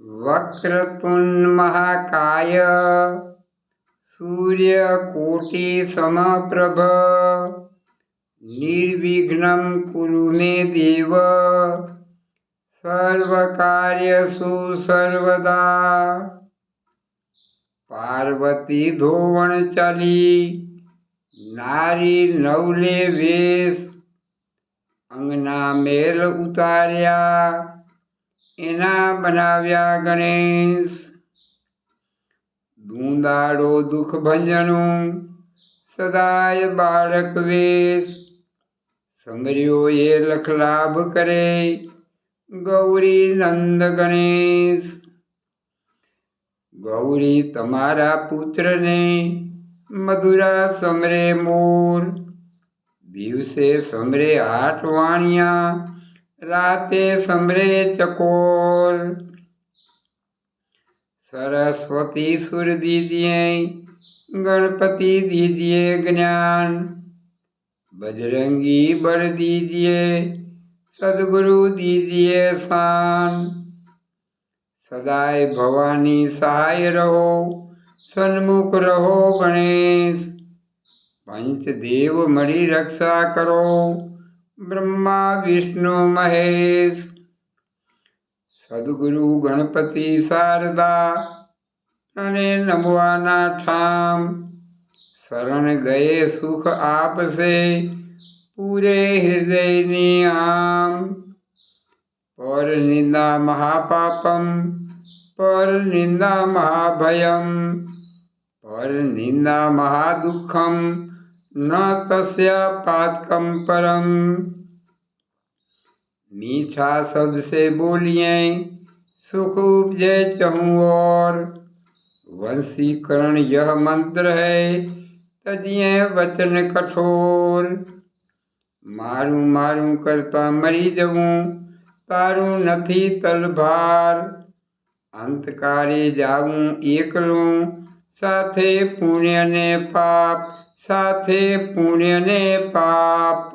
વક્રતુંડ સૂર્યકોટિસમપ્રભ સૂર્યકોટિ સમપ્રભ નિર્વિઘ્નમ કુરુ મે દેવ સર્વકાર્યસુ સર્વદા પાર્વતી ધોવણ ચાલી નારી નવલે વેશ અંગના મેલ ઉતાર્યા એના બનાવ્યા ગણેશ. દૂંદાડો દુઃખ ભંજનું, સદાય બાળક વેશ. સમર્યો એ લખ લાભ કરે, ગૌરી નંદ ગણેશ. ગૌરી તમારા પુત્રને મધુરા સમરે મોર. દિવસે સમરે આઠ વાણિયા राते समरे चकोर सरस्वती सुर दीजिए, गणपति दीजिए ज्ञान। बजरंगी बर दीजिए, सदगुरु दीजिए शान। सदाए भवानी सहाय रहो, सन्मुख रहो गणेश। पंच देव मणि रक्षा करो। ब्रह्मा विष्णु महेश સદગુરુ ગણપતિ શારદા અને નમવાના ઠામ શરણ ગયે સુખ આપશે પૂરે હૃદયની આમ પર નિંદા મહાપાપમ પર નિંદા મહાભયમ પર નિંદા મહાદુઃખમ न तस्या पातकम परम मीठा शब्द से बोलिए सुख उपजय चहूँ और। वंशीकरण यह मंत्र है, तजिए वचन कठोर। मारू मारू करता मरी जगूँ तारू नथी तलभार अंत कार्य जाऊँ एकलूँ, साथे पुण्य ने पाप। સાથે પુણ્યને પાપ.